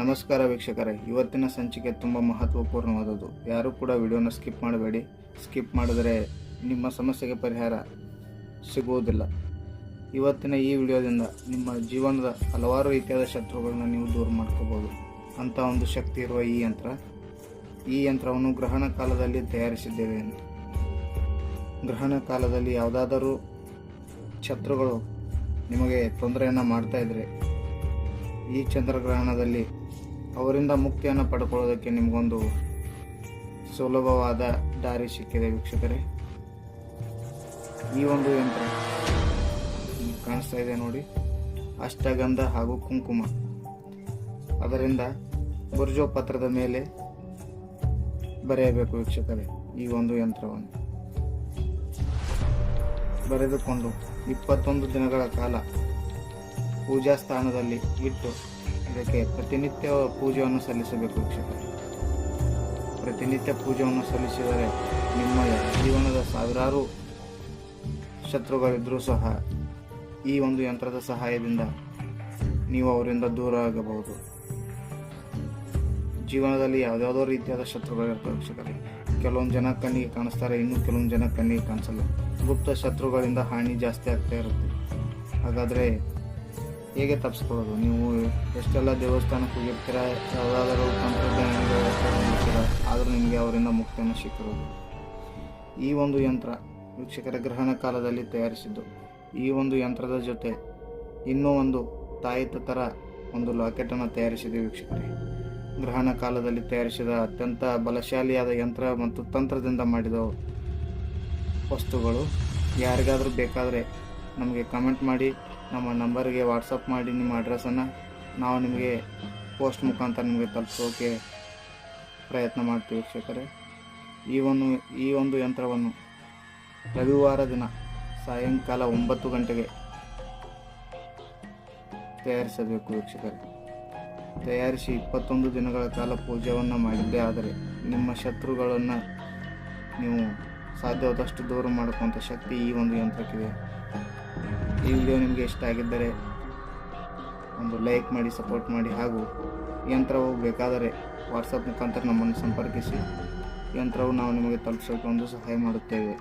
ನಮಸ್ಕಾರ ವೀಕ್ಷಕರೇ. ಇವತ್ತಿನ ಸಂಚಿಕೆ ತುಂಬ ಮಹತ್ವಪೂರ್ಣವಾದದ್ದು. ಯಾರೂ ಕೂಡ ವಿಡಿಯೋನ ಸ್ಕಿಪ್ ಮಾಡಬೇಡಿ. ಸ್ಕಿಪ್ ಮಾಡಿದರೆ ನಿಮ್ಮ ಸಮಸ್ಯೆಗೆ ಪರಿಹಾರ ಸಿಗುವುದಿಲ್ಲ. ಇವತ್ತಿನ ಈ ವಿಡಿಯೋದಿಂದ ನಿಮ್ಮ ಜೀವನದ ಹಲವಾರು ರೀತಿಯಾದ ಶತ್ರುಗಳನ್ನ ನೀವು ದೂರ ಮಾಡ್ಕೋಬೋದು ಅಂಥ ಒಂದು ಶಕ್ತಿ ಇರುವ ಈ ಯಂತ್ರ. ಈ ಯಂತ್ರವನ್ನು ಗ್ರಹಣ ಕಾಲದಲ್ಲಿ ತಯಾರಿಸಿದ್ದೇವೆ. ಗ್ರಹಣ ಕಾಲದಲ್ಲಿ ಯಾವುದಾದರೂ ಶತ್ರುಗಳು ನಿಮಗೆ ತೊಂದರೆಯನ್ನು ಮಾಡ್ತಾಯಿದ್ರೆ ಈ ಚಂದ್ರಗ್ರಹಣದಲ್ಲಿ ಅವರಿಂದ ಮುಕ್ತಿಯನ್ನು ಪಡ್ಕೊಳ್ಳೋದಕ್ಕೆ ನಿಮಗೊಂದು ಸುಲಭವಾದ ದಾರಿ ಸಿಕ್ಕಿದೆ ವೀಕ್ಷಕರೇ. ಈ ಒಂದು ಯಂತ್ರ ಕಾಣಿಸ್ತಾ ಇದೆ ನೋಡಿ. ಅಷ್ಟಗಂಧ ಹಾಗೂ ಕುಂಕುಮ. ಅದರಿಂದ ಬುರ್ಜೋ ಪತ್ರದ ಮೇಲೆ ಬರೆಯಬೇಕು ವೀಕ್ಷಕರೇ ಈ ಒಂದು ಯಂತ್ರವನ್ನು. ಬರೆದುಕೊಂಡು ಇಪ್ಪತ್ತೊಂದು ದಿನಗಳ ಕಾಲ ಪೂಜಾ ಸ್ಥಾನದಲ್ಲಿ ಇಟ್ಟು ಇದಕ್ಕೆ ಪ್ರತಿನಿತ್ಯ ಪೂಜೆಯನ್ನು ಸಲ್ಲಿಸಬೇಕು ವೀಕ್ಷಕರೇ. ಪ್ರತಿನಿತ್ಯ ಪೂಜೆಯನ್ನು ಸಲ್ಲಿಸಿದರೆ ನಿಮ್ಮ ಜೀವನದ ಸಾವಿರಾರು ಶತ್ರುಗಳಿದ್ದರೂ ಸಹ ಈ ಒಂದು ಯಂತ್ರದ ಸಹಾಯದಿಂದ ನೀವು ಅವರಿಂದ ದೂರ ಆಗಬಹುದು. ಜೀವನದಲ್ಲಿ ಯಾವುದ್ಯಾವುದೋ ರೀತಿಯಾದ ಶತ್ರುಗಳಿರ್ತವೆ ವೀಕ್ಷಕರೇ. ಕೆಲವೊಂದು ಜನ ಕಣ್ಣಿಗೆ ಕಾಣಿಸ್ತಾರೆ, ಇನ್ನು ಕೆಲವೊಂದು ಜನ ಕಣ್ಣಿಗೆ ಕಾಣಿಸಲ್ಲ. ಗುಪ್ತ ಶತ್ರುಗಳಿಂದ ಹಾನಿ ಜಾಸ್ತಿ ಆಗ್ತಾ ಇರುತ್ತೆ. ಹಾಗಾದರೆ ಹೇಗೆ ತಪ್ಪಿಸ್ಕೊಳ್ಳೋದು ನೀವು ಎಷ್ಟೆಲ್ಲ ದೇವಸ್ಥಾನಕ್ಕೆ ಹೋಗಿರ್ತೀರ, ಯಾವುದಾದರೂ ತಂತ್ರಜ್ಞಾನ ಆದರೂ ನಿಮಗೆ ಅವರಿಂದ ಮುಕ್ತಿಯನ್ನು ಸಿಕ್ಕಿರೋದು. ಈ ಒಂದು ಯಂತ್ರ ವೀಕ್ಷಕರ ಗ್ರಹಣ ಕಾಲದಲ್ಲಿ ತಯಾರಿಸಿದ್ದು. ಈ ಒಂದು ಯಂತ್ರದ ಜೊತೆ ಇನ್ನೂ ಒಂದು ತಾಯಿತ ಥರ ಒಂದು ಲಾಕೆಟನ್ನು ತಯಾರಿಸಿದೆ ವೀಕ್ಷಕರೇ. ಗ್ರಹಣ ಕಾಲದಲ್ಲಿ ತಯಾರಿಸಿದ ಅತ್ಯಂತ ಬಲಶಾಲಿಯಾದ ಯಂತ್ರ ಮತ್ತು ತಂತ್ರದಿಂದ ಮಾಡಿದ ವಸ್ತುಗಳು. ಯಾರಿಗಾದರೂ ಬೇಕಾದರೆ ನಮಗೆ ಕಮೆಂಟ್ ಮಾಡಿ ನಮ್ಮ ನಂಬರ್ಗೆ ವಾಟ್ಸಪ್ ಮಾಡಿ ನಿಮ್ಮ ಅಡ್ರೆಸ್ಸನ್ನು ನಾವು ನಿಮಗೆ ಪೋಸ್ಟ್ ಮುಖಾಂತರ ನಿಮಗೆ ತಲುಪಿಸೋಕೆ ಪ್ರಯತ್ನ ಮಾಡ್ತೀವಿ ವೀಕ್ಷಕರೇ. ಈ ಒಂದು ಈ ಒಂದು ಯಂತ್ರವನ್ನು ರವಿವಾರ ದಿನ ಸಾಯಂಕಾಲ ಒಂಬತ್ತು ಗಂಟೆಗೆ ತಯಾರಿಸಬೇಕು ವೀಕ್ಷಕರೇ. ತಯಾರಿಸಿ ಇಪ್ಪತ್ತೊಂದು ದಿನಗಳ ಕಾಲ ಪೂಜೆಯನ್ನು ಮಾಡಿದ್ದೇ ಆದರೆ ನಿಮ್ಮ ಶತ್ರುಗಳನ್ನು ನೀವು ಸಾಧ್ಯವಾದಷ್ಟು ದೂರ ಮಾಡ್ಕೊಂಥ ಶಕ್ತಿ ಈ ಒಂದು ಯಂತ್ರಕ್ಕಿದೆ. ಈ ವಿಡಿಯೋ ನಿಮಗೆ ಇಷ್ಟ ಆಗಿದ್ದರೆ ಒಂದು ಲೈಕ್ ಮಾಡಿ, ಸಪೋರ್ಟ್ ಮಾಡಿ ಹಾಗೂ ಯಂತ್ರವು ಬೇಕಾದರೆ ವಾಟ್ಸಪ್ ಮುಖಾಂತರ ನಮ್ಮನ್ನು ಸಂಪರ್ಕಿಸಿ. ಯಂತ್ರವು ನಾವು ನಿಮಗೆ ತಲುಪಿಸೋಕೆ ಒಂದು ಸಹಾಯ ಮಾಡುತ್ತೇವೆ.